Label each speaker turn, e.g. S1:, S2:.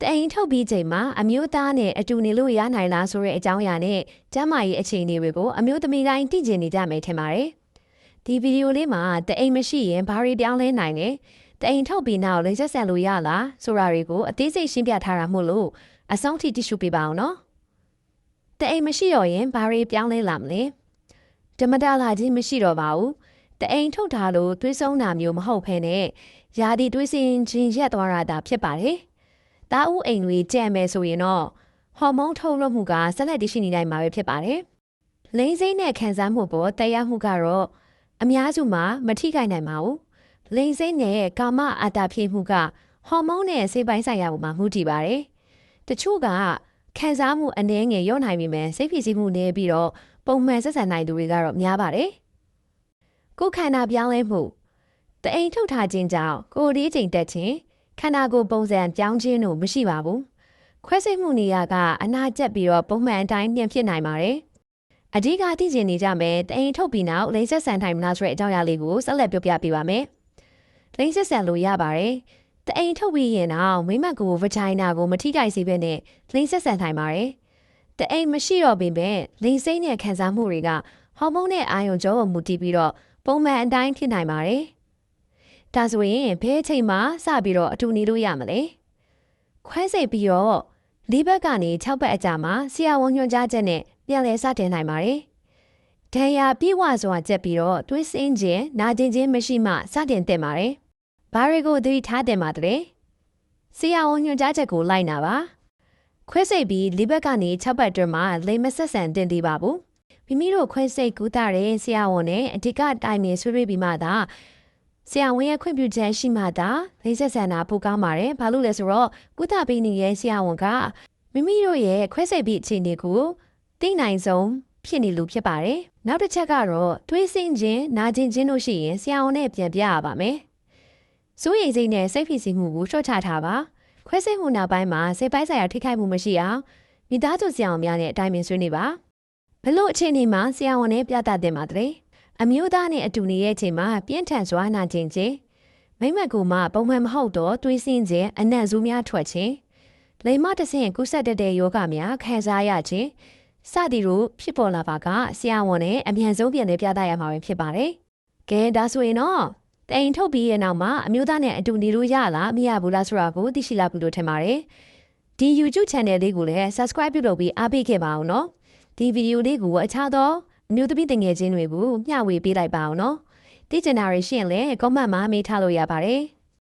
S1: တအိမ်ထုတ်ပြီးချိန်မှာအမျိုးသားနဲ့အတူနေလို့ရနိုင်လားဆိုတဲ့အကြောင်းအရာနဲ့ကျမ်းမာရေးအခြေအနေတွေကိုအမျိုးသမီးတိုင်းသိကျင်နေကြမယ်ထင်ပါတယ်။ဒီဗီဒီယိုလေးမှာတအိမ်မရှိရင်ဘာတွေပြောင်းလဲနိုင်လဲတအိမ်ထုတ်ပြီးနောက်လိမ့်ဆက်ဆန်လို့ရလားဆိုတာတွေကိုအသေးစိတ်ရှင်းပြထားတာမို့လို့အဆုံးထိတိရှုပေးပါအောင်နော်။တအိမ်မရှိတော့ရင်ဘာတွေပြောင်းလဲလာမလဲ။ဓမ္မတာလာချင်းမရှိတော့ပါဘူး။တအိမ်ထုတ်ထားလို့သွေးဆုံးတာမျိုးမဟုတ်ဖ ೇನೆ ယာဒီသွေးစင်ချင်းရက်သွားတာဒါဖြစ်ပါတယ်။ တာဦးအိမ်တွေကြံ့မယ်ဆိုရင်တော့ဟော်မုန်းထုတ်လွှတ်မှုကဆက်လက်တည်ရှိနေနိုင်မှာပဲဖြစ်ပါတယ်။လိန်စိမ့်နဲ့ခံစားမှုပေါ်တရားမှုကတော့အများစုမှာမထိခိုက်နိုင်ပါဘူး။လိန်စိမ့်နဲ့ကာမအာတာဖြစ်မှုကဟော်မုန်းနဲ့စိတ်ပိုင်းဆိုင်ရာပေါ်မှာမူတည်ပါတယ်။တချို့ကခံစားမှုအနည်းငယ်ရော့နိုင်ပြီမဲ့စိတ်ဖြစ်စီမှုနည်းပြီးတော့ပုံမှန်ဆက်ဆံနိုင်သူတွေကတော့များပါတယ်။ကိုယ်ခန္ဓာပြောင်းလဲမှုတအိမ်ထုတ်ထားခြင်းကြောင့်ကိုယ်ဒီချိန်တက်ခြင်း ခန္ဓာကိုယ်ပုံစံပြောင်းခြင်းတို့မရှိပါဘူး။ခွဲစိတ်မှုနေရာကအနာကျက်ပြီးတော့ပုံမှန်အတိုင်းပြန်ဖြစ်နိုင်ပါတယ်။အဓိကသိကျင်နေကြမယ်တအိမ်ထုတ်ပြီးနောက်လိမ့်ဆက်ဆန်ထိုင်မလားဆိုတဲ့အကြောင်းအရာလေးကိုဆက်လက်ပြောပြပေးပါမယ်။လိမ့်ဆက်ဆန်လို့ရပါတယ်။တအိမ်ထုတ်ပြီးရင်တော့မိမကိုဗဂျိုင်နာကိုမထိခိုက်စေဘဲနဲ့လိမ့်ဆက်ဆန်ထိုင်ပါတယ်။တအိမ်မရှိတော့ပေမဲ့လိမ့်စိမ့်တဲ့ခံစားမှုတွေကဟော်မုန်းနဲ့အာယုံကြောကိုမူတည်ပြီးတော့ပုံမှန်အတိုင်းဖြစ်နိုင်ပါတယ်။ ဒါဆိုရင်ဘယ်အချိန်မှစပြီးတော့အတူနေလို့ရမလဲခွဲစိတ်ပြီးတော့လေးဘက်ကနေ6ဘက်အကြာမှာဆရာဝန်ညွှန်ကြားချက်နဲ့ပြန်လည်စတင်နိုင်ပါတယ်ဒဏ်ရာပြေဝစွာကျက်ပြီးတော့သွေးစင်းခြင်းနာကျင်ခြင်းမရှိမှစတင်တင်ပါတယ်ဘာတွေကိုသတိထားတင်ပါတယ်ဆရာဝန်ညွှန်ကြားချက်ကိုလိုက်နာပါခွဲစိတ်ပြီးလေးဘက်ကနေ6ဘက်တွင်မှလိမ်မဆက်ဆန်တင်သေးပါဘူးမိမိတို့ခွဲစိတ်ကူးတာတဲ့ဆရာဝန်နဲ့အဓိကတိုင်ပင်ဆွေးနွေးပြီးမှသာ ဆရာဝန်ရဲ့ခွင့်ပြုချက်ရှိမှသာလိမ့်ဆက်ဆန်တာပိုကောင်းပါတယ်။ဘာလို့လဲဆိုတော့ကုသပေးနေတဲ့ဆရာဝန်ကမိမိတို့ရဲ့ခွဲစိတ်ပြီးအခြေအနေကိုသိနိုင်ဆုံးဖြစ်နေလို့ဖြစ်ပါတယ်။နောက်တစ်ချက်ကတော့တွေးစင်းခြင်းနာကျင်ခြင်းတို့ရှိရင်ဆရာဝန်နဲ့ပြန်ပြရပါမယ်။စိုးရိမ်စိတ်နဲ့စိတ်ဖိစီးမှုကိုလျှော့ချထားပါ။ခွဲစိတ်မှုနောက်ပိုင်းမှာစိတ်ပိုင်းဆိုင်ရာထိခိုက်မှုမရှိအောင်မိသားစုဆရာဝန်များနဲ့အတိုင်းပင်ဆွေးနေပါ။ဘလို့အခြေအနေမှာဆရာဝန်နဲ့ပြသတင်ပါတဲ့။ အမျိုးသားနဲ့အတူနေရဲ့ချိန်မှာပြင်းထန်စွာနာကျင်ခြင်းမိမ့်မက်ကူမှပုံမှန်မဟုတ်တော့တွေးဆင်းခြင်းအနံ့ဇူးများထွက်ခြင်းလိမ်မတဆင့်ကုဆက်တတ်တဲ့ယောဂများခံစားရခြင်းစသည်တို့ဖြစ်ပေါ်လာပါကဆရာဝန်နဲ့အမြန်ဆုံးပြန်လည်ပြသရမှာပဲဖြစ်ပါတယ်။ကဲဒါဆိုရင်တော့တိန်ထုတ်ပြီးရဲ့နောက်မှာအမျိုးသားနဲ့အတူနေလို့ရလားမရဘူးလားဆိုတာကိုသိရှိလာပြီလို့ထင်ပါတယ်။ဒီ YouTube channel လေးကိုလည်း subscribe ပြုလုပ်ပြီးအားပေးခဲ့ပါအောင်နော်။ဒီဗီဒီယိုလေးကိုအခြားသော အမျိုးသမီးတငယ်ချင်းတွေကိုမျှဝေပေးလိုက်ပါအောင်နော်။သိချင်တာတွေရှိရင်လည်း comment မှာမေးထားလို့ရပါတယ်။